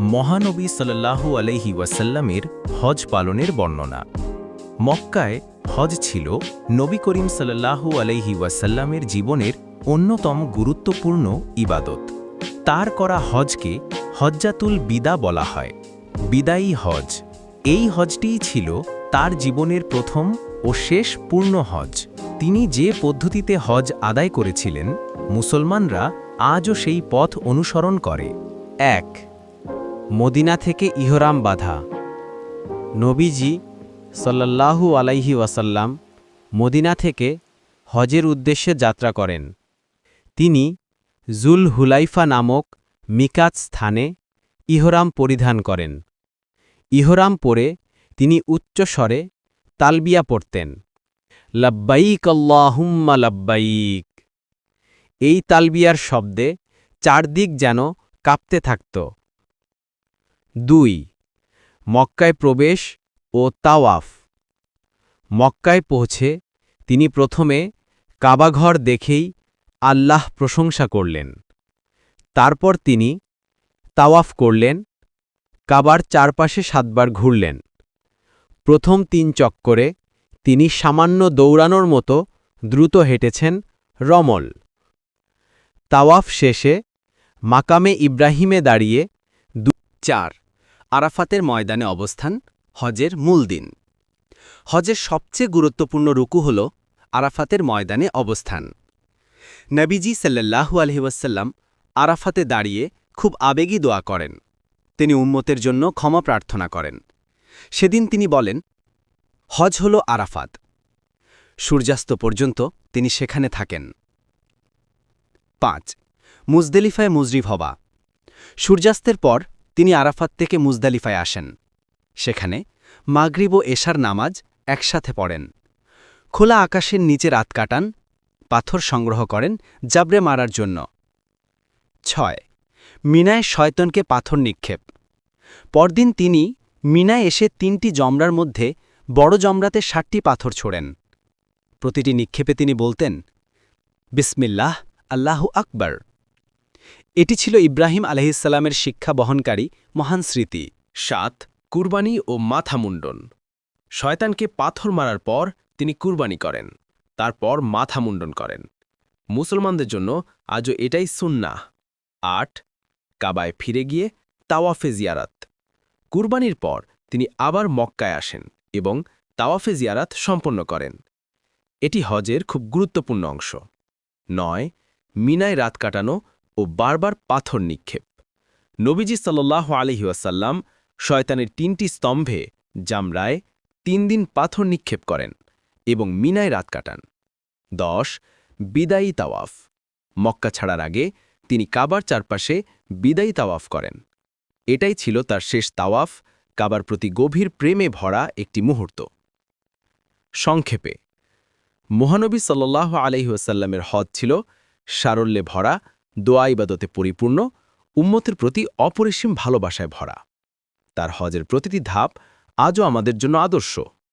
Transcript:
মহানবী সাল্লাল্লাহু আলহি ওয়াসাল্লামের হজ পালনের বর্ণনা। মক্কায় হজ ছিল নবী করিম সাল্লাল্লাহু আলহি ওয়াসাল্লামের জীবনের অন্যতম গুরুত্বপূর্ণ ইবাদত। তার করা হজকে হজ্জাতুল বিদা বলা হয়, বিদায়ী হজ। এই হজটিই ছিল তার জীবনের প্রথম ও শেষ পূর্ণ হজ। তিনি যে পদ্ধতিতে হজ আদায় করেছিলেন, মুসলমানরা আজও সেই পথ অনুসরণ করে। এক মদিনা থেকে ইহরাম বাধা। নবীজি সাল্লাল্লাহু আলাইহি ওয়াসাল্লাম মদিনা থেকে হজের উদ্দেশ্যে যাত্রা করেন। তিনি জুল হুলাইফা নামক মিকাত স্থানে ইহরাম পরিধান করেন। ইহরাম পরে তিনি উচ্চ স্বরে তালবিয়া পড়তেন, লাব্বাইক আল্লাহুম্মা লাব্বাইক। এই তালবিয়ার শব্দে চারদিক যেন কাঁপতে থাকত। দুই, মক্কায় প্রবেশ ও তাওয়াফ। মক্কায় পৌঁছে তিনি প্রথমে কাবাঘর দেখেই আল্লাহ প্রশংসা করলেন। তারপর তিনি তাওয়াফ করলেন, কাবার চারপাশে সাতবার ঘুরলেন। প্রথম তিন চক্করে তিনি সামান্য দৌড়ানোর মতো দ্রুত হেঁটেছেন রমল। তাওয়াফ শেষে মাকামে ইব্রাহিমে দাঁড়িয়ে দু চার আরাফাতের ময়দানে অবস্থান হজের মূল দিন। হজের সবচেয়ে গুরুত্বপূর্ণ রুকু হল আরাফাতের ময়দানে অবস্থান। নবীজি সাল্লাল্লাহু আলহিউসাল্লাম আরাফাতে দাঁড়িয়ে খুব আবেগী দোয়া করেন। তিনি উম্মতের জন্য ক্ষমা প্রার্থনা করেন। সেদিন তিনি বলেন, হজ হল আরাফাত। সূর্যাস্ত পর্যন্ত তিনি সেখানে থাকেন। পাঁচ, মুজদেলিফায় মুজরিফ হবা সূর্যাস্তের পর তিনি আরাফাত থেকে মুজদালিফায় আসেন। সেখানে মাগরিব ও এশার নামাজ একসাথে পড়েন। খোলা আকাশের নিচে রাত কাটান, পাথর সংগ্রহ করেন জাবরে মারার জন্য। ছয়, মিনায় শয়তনকে পাথর নিক্ষেপ। পরদিন তিনি মিনায় এসে তিনটি জমরার মধ্যে বড় জমরাতে ষাটটি পাথর ছোড়েন। প্রতিটি নিক্ষেপে তিনি বলতেন, বিসমিল্লাহ, আল্লাহু আকবর। এটি ছিল ইব্রাহিম আলহিসাল্লামের শিক্ষা বহনকারী মহান স্মৃতি। সাত, কুরবানি ও মাথা মুন্ডন। শয়তানকে পাথর মারার পর তিনি কুরবানি করেন, তারপর মাথা মুন্ডন করেন। মুসলমানদের জন্য আজও এটাই সুন্না আট, কাবায় ফিরে গিয়ে তাওয়াফে জিয়ারাত। কুরবানির পর তিনি আবার মক্কায় আসেন এবং তাওয়াফে জিয়ারাত সম্পন্ন করেন। এটি হজের খুব গুরুত্বপূর্ণ অংশ। নয়, মিনায় রাত কাটানো ও বারবার পাথর নিক্ষেপ। নবীজি সাল্লাহ আলহিউসাল্লাম শয়তানের তিনটি স্তম্ভে জামরায় তিন দিন পাথর নিক্ষেপ করেন এবং মিনায় রাত কাটান। দশ, বিদায়ী তাওয়াফ। মক্কা ছাড়ার আগে তিনি কাবার চারপাশে বিদায়ী তাওয়াফ করেন। এটাই ছিল তার শেষ তাওয়াফ, কাবার প্রতি গভীর প্রেমে ভরা একটি মুহূর্ত। সংক্ষেপে, মহানবী সাল্লাহ আলহিউসাল্লামের হদ ছিল সারল্যে ভরা দোয়া ইবাদতে পরিপূর্ণ, উম্মতের প্রতি অপরিসীম ভালোবাসায় ভরা। তার হজের প্রতিটি ধাপ আজও আমাদের জন্য আদর্শ।